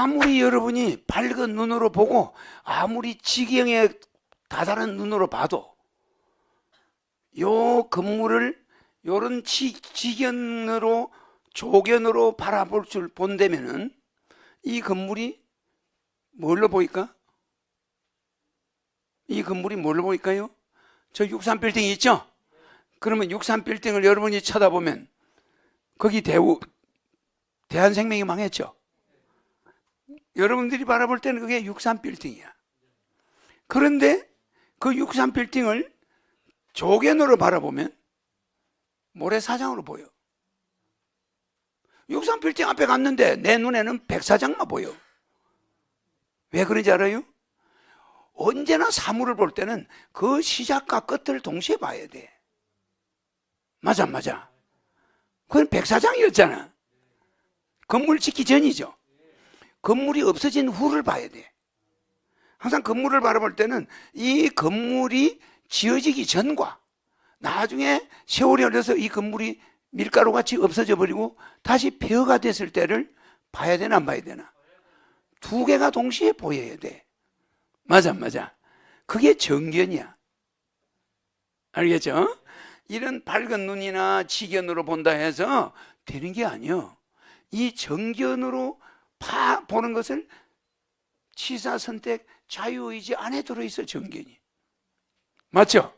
아무리 여러분이 밝은 눈으로 보고 아무리 지경에 다다른 눈으로 봐도 요 건물을 요런 지, 지견으로 조견으로 바라볼 줄 본다면은 이 건물이 뭘로 보일까? 이 건물이 뭘로 보일까요? 저 63빌딩 있죠? 그러면 63빌딩을 여러분이 쳐다보면 거기 대우 대한생명이 망했죠? 여러분들이 바라볼 때는 그게 63빌딩이야. 그런데 그 63빌딩을 조견으로 바라보면 모래사장으로 보여. 63빌딩 앞에 갔는데 내 눈에는 백사장만 보여. 왜 그런지 알아요? 언제나 사물을 볼 때는 그 시작과 끝을 동시에 봐야 돼. 맞아, 맞아. 그건 백사장이었잖아. 건물 짓기 전이죠. 건물이 없어진 후를 봐야 돼. 항상 건물을 바라볼 때는 이 건물이 지어지기 전과 나중에 세월이 흘러서 이 건물이 밀가루 같이 없어져 버리고 다시 폐허가 됐을 때를 봐야 되나 안 봐야 되나? 두 개가 동시에 보여야 돼. 맞아, 맞아. 그게 정견이야. 알겠죠? 이런 밝은 눈이나 지견으로 본다 해서 되는 게 아니요. 이 정견으로 파 보는 것을 치사 선택 자유의지 안에 들어있어 정견이. 맞죠?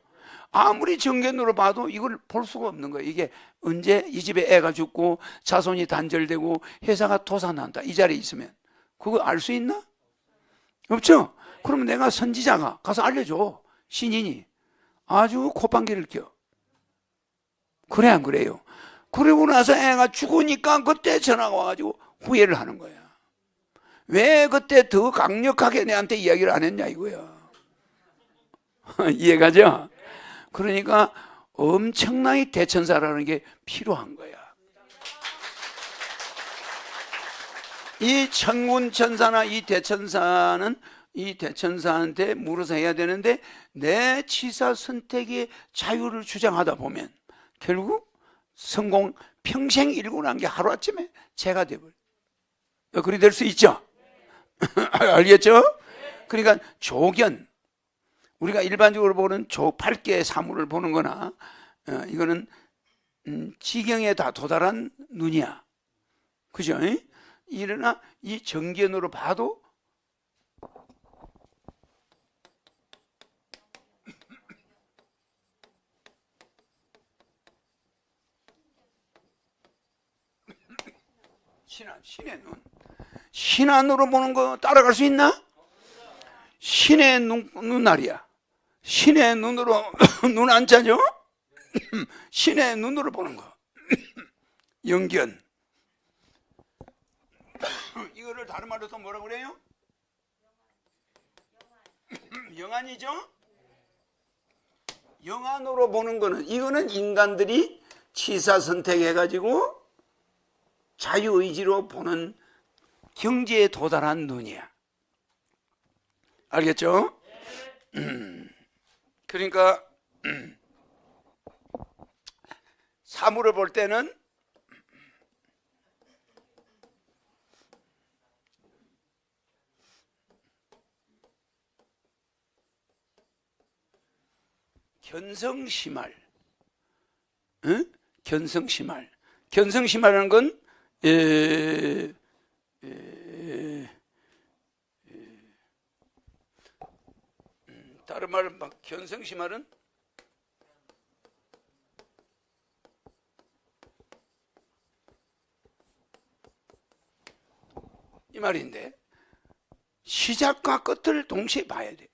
아무리 정견으로 봐도 이걸 볼 수가 없는 거예요. 이게 언제 이 집에 애가 죽고 자손이 단절되고 회사가 도산한다. 이 자리에 있으면. 그거 알 수 있나? 없죠? 그러면 내가 선지자가 가서 알려줘. 신인이. 아주 콧방귀를 껴. 그래, 안 그래요? 그러고 나서 애가 죽으니까 그때 전화가 와가지고 후회를 하는 거야. 왜 그때 더 강력하게 내한테 이야기를 안 했냐 이거야. 이해가죠? 그러니까 엄청나게 대천사라는 게 필요한 거야. 이 천군 천사나 이 대천사는 이 대천사한테 물어서 해야 되는데 내 치사 선택의 자유를 주장하다 보면 결국 성공 평생 일고 난게 하루아침에 죄가 되버려. 그리 될 수 있죠? 알겠죠? 그러니까 조견 우리가 일반적으로 보는 조 8개의 사물을 보는 거나 어, 이거는 음, 지경에 다 도달한 눈이야. 그죠? 이러나 이 정견으로 봐도 신의 눈. 신안으로 보는 거 따라갈 수 있나? 신의 눈, 눈알이야. 신의 눈으로 눈 안 짜죠? 신의 눈으로 보는 거. 영견. 이거를 다른 말로 또 뭐라 그래요? 영안이죠? 영안으로 보는 거는 이거는 인간들이 치사 선택해가지고 자유의지로 보는 경지에 도달한 눈이야. 알겠죠? 음, 그러니까 음, 사물을 볼 때는 견성심알, 응? 견성심알. 견성심알이라는 건 에, 에, 음, 다른 말로 막 견성심알은 이 말인데 시작과 끝을 동시에 봐야 돼.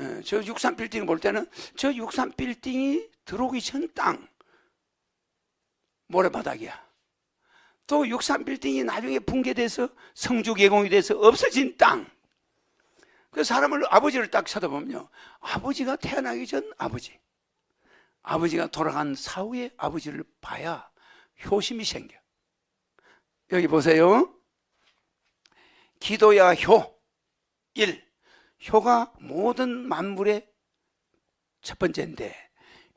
예, 저 63빌딩 볼 때는 저 63빌딩이 들어오기 전 땅 모래바닥이야. 또 63빌딩이 나중에 붕괴돼서 성주 개공이 돼서 없어진 땅. 그 사람을 아버지를 딱 쳐다보면요. 아버지가 태어나기 전 아버지. 아버지가 돌아간 사후에 아버지를 봐야 효심이 생겨. 여기 보세요. 기도야 효. 1. 효가 모든 만물의 첫 번째인데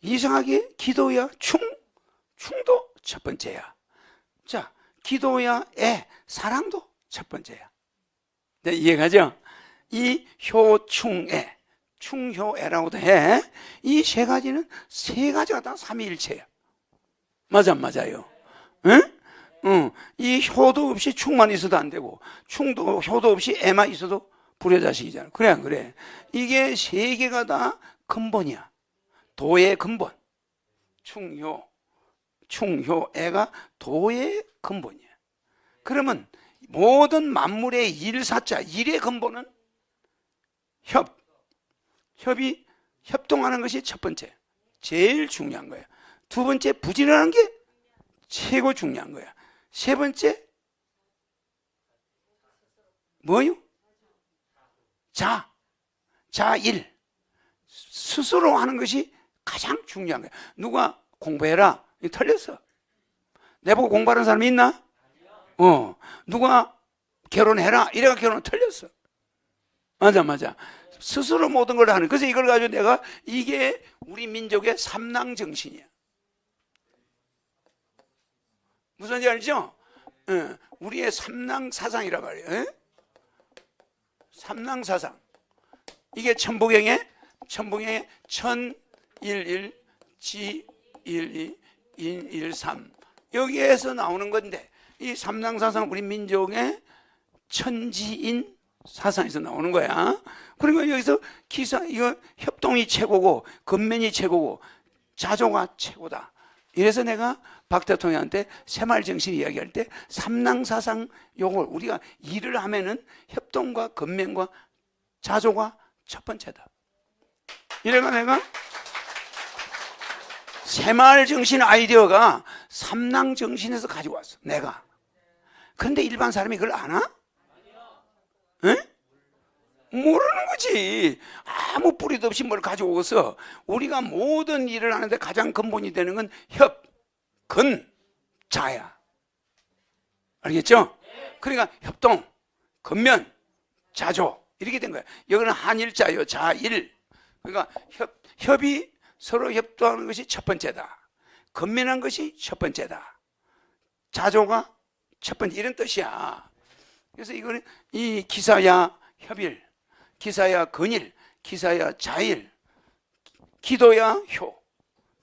이상하게 기도야 충. 충도 첫 번째야. 자, 기도야 애. 사랑도 첫 번째야. 네, 이해가죠? 이 효충애, 충효애라고도 해. 이 세 가지는 세 가지가 다 삼위일체야. 맞아, 안 맞아요? 응? 응. 이 효도 없이 충만 있어도 안 되고, 충도, 효도 없이 애만 있어도 불효자식이잖아. 그래, 안 그래? 이게 세 개가 다 근본이야. 도의 근본. 충효, 충효 애가 도의 근본이야. 그러면 모든 만물의 일사자, 일의 근본은 협. 협이 협동하는 것이 첫 번째. 제일 중요한 거야. 두 번째, 부지런한 게 최고 중요한 거야. 세 번째, 뭐요? 자, 자일. 스스로 하는 것이 가장 중요한 거야. 누가 공부해라. 이 틀렸어. 내보고 공부하는 사람이 있나? 어. 누가 결혼해라. 이래가 결혼 틀렸어. 맞아, 맞아. 스스로 모든 걸 하는. 그래서 이걸 가지고 내가 이게 우리 민족의 삼랑 정신이야. 무슨 지 알죠? 예, 우리의 삼랑 사상이라고 해요. 예? 삼랑 사상. 이게 천부경의 천부경의 천일일 지일이 인일삼 여기에서 나오는 건데 이 삼랑 사상 우리 민족의 천지인 사상에서 나오는 거야. 그러니까 여기서 기사 이거 협동이 최고고 건면이 최고고 자조가 최고다. 이래서 내가 박 대통령한테 새말 정신 이야기할 때 삼랑 사상 요걸 우리가 일을 하면은 협동과 건면과 자조가 첫 번째다. 이래가 내가 새마을 정신 아이디어가 삼랑 정신에서 가지고 왔어. 내가. 그런데 일반 사람이 그걸 아나? 응? 모르는 거지. 아무 뿌리도 없이 뭘 가져오고서 우리가 모든 일을 하는데 가장 근본이 되는 건 협, 근, 자야. 알겠죠? 그러니까 협동, 근면, 자조 이렇게 된 거야. 여기는 한일자요, 자일. 그러니까 협, 협이 서로 협조하는 것이 첫 번째다. 건면한 것이 첫 번째다. 자조가 첫 번째 이런 뜻이야. 그래서 이거는 이 기사야 협일, 기사야 근일, 기사야 자일, 기도야 효,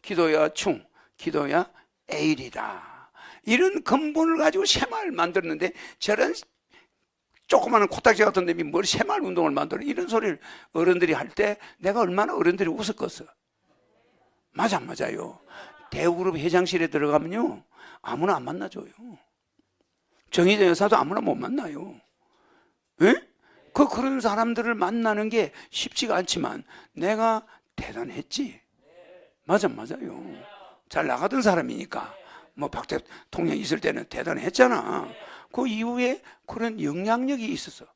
기도야 충, 기도야 에일이다. 이런 근본을 가지고 새마을 만들었는데 저런 조그마한 코딱지 같은 데이 뭘 새마을 운동을 만들어 이런 소리를 어른들이 할 때 내가 얼마나 어른들이 웃었겠어. 맞아 안 맞아요. 대우그룹 회장실에 들어가면요 아무나 안 만나줘요. 정의자 여사도 아무나 못 만나요. 에? 그 그런 사람들을 만나는 게 쉽지가 않지만 내가 대단했지. 맞아 맞아요. 잘 나가던 사람이니까 뭐 박 대통령 있을 때는 대단했잖아. 그 이후에 그런 영향력이 있었어.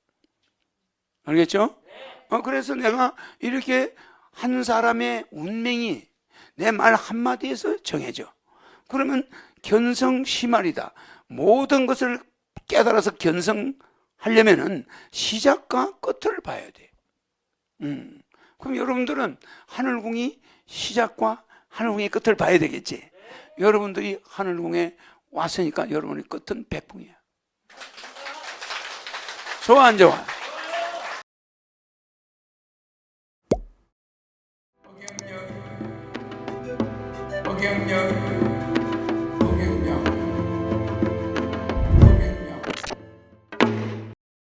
알겠죠? 어, 그래서 내가 이렇게 한 사람의 운명이 내 말 한마디에서 정해져. 그러면 견성시말이다. 모든 것을 깨달아서 견성하려면은 시작과 끝을 봐야 돼. 음. 그럼 여러분들은 하늘궁이 시작과 하늘궁의 끝을 봐야 되겠지. 여러분들이 하늘궁에 왔으니까 여러분의 끝은 백풍이야. 좋아 안 좋아?